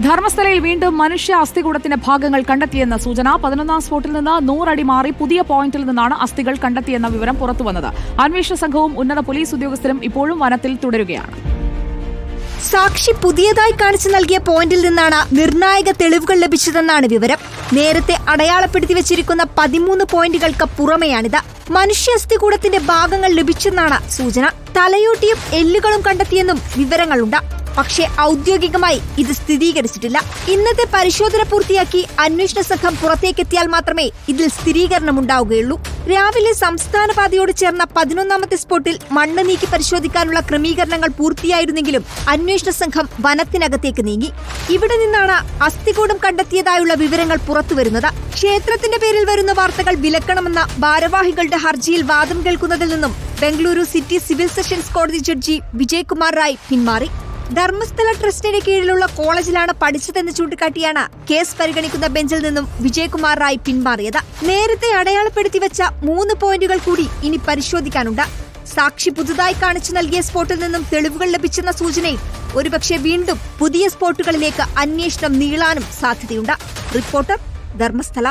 ധർമ്മസ്ഥലയിൽ വീണ്ടും മനുഷ്യ അസ്ഥികൂടത്തിന്റെ ഭാഗങ്ങൾ കണ്ടെത്തിയെന്ന സൂചന. പതിനൊന്നാം സ്പോട്ടിൽ നിന്ന് നൂറടി മാറി പുതിയ പോയിന്റിൽ നിന്നാണ് അസ്ഥികൾ കണ്ടെത്തിയെന്ന വിവരം പുറത്തുവന്നത്. അന്വേഷണ സംഘവും ഉന്നത പോലീസ് ഉദ്യോഗസ്ഥരും ഇപ്പോഴും വനത്തിൽ തുടരുകയാണ്. സാക്ഷി പുതിയതായി കാണിച്ചു നൽകിയ പോയിന്റിൽ നിന്നാണ് നിർണായക തെളിവുകൾ ലഭിച്ചതെന്നാണ് വിവരം. നേരത്തെ അടയാളപ്പെടുത്തി വെച്ചിരിക്കുന്ന പതിമൂന്ന് പോയിന്റുകൾക്ക് പുറമെയാണിത്. മനുഷ്യ അസ്ഥികൂടത്തിന്റെ ഭാഗങ്ങൾ ലഭിച്ചെന്നാണ് സൂചന. തലയോട്ടിയും എല്ലുകളും കണ്ടെത്തിയെന്നും വിവരങ്ങളുണ്ട്. പക്ഷേ ഔദ്യോഗികമായി ഇത് സ്ഥിരീകരിച്ചിട്ടില്ല. ഇന്നത്തെ പരിശോധന പൂർത്തിയാക്കി അന്വേഷണ സംഘം പുറത്തേക്കെത്തിയാൽ മാത്രമേ ഇതിൽ സ്ഥിരീകരണം ഉണ്ടാവുകയുള്ളൂ രാവിലെ സംസ്ഥാന പാതയോട് ചേർന്ന പതിനൊന്നാമത്തെ സ്പോട്ടിൽ മണ്ണ് നീക്കി പരിശോധിക്കാനുള്ള ക്രമീകരണങ്ങൾ പൂർത്തിയായിരുന്നെങ്കിലും അന്വേഷണ സംഘം വനത്തിനകത്തേക്ക് നീങ്ങി. ഇവിടെ നിന്നാണ് അസ്ഥികൂടം കണ്ടെത്തിയതായുള്ള വിവരങ്ങൾ പുറത്തുവരുന്നത്. ക്ഷേത്രത്തിന്റെ പേരിൽ വരുന്ന വാർത്തകൾ വിലക്കണമെന്ന ഭാരവാഹികളുടെ ഹർജിയിൽ വാദം കേൾക്കുന്നതിൽ നിന്നും ബംഗളൂരു സിറ്റി സിവിൽ സെഷൻസ് കോടതി ജഡ്ജി വിജയ്കുമാർ റായ് പിന്മാറി. ധർമ്മസ്ഥല ട്രസ്റ്റിന് കീഴിലുള്ള കോളേജിലാണ് പഠിച്ചതെന്ന് ചൂണ്ടിക്കാട്ടിയാണ് കേസ് പരിഗണിക്കുന്ന ബെഞ്ചിൽ നിന്നും വിജയകുമാർ റായ് പിന്മാറിയത്. നേരത്തെ അടയാളപ്പെടുത്തി വെച്ച മൂന്ന് പോയിന്റുകൾ കൂടി ഇനി പരിശോധിക്കാനുണ്ട്. സാക്ഷി പുതുതായി കാണിച്ചു നൽകിയ സ്പോട്ടിൽ നിന്നും തെളിവുകൾ ലഭിച്ചെന്ന സൂചനയിൽ ഒരുപക്ഷെ വീണ്ടും പുതിയ സ്പോട്ടുകളിലേക്ക് അന്വേഷണം നീളാനും സാധ്യതയുണ്ട്. റിപ്പോർട്ടർ ധർമ്മസ്ഥല.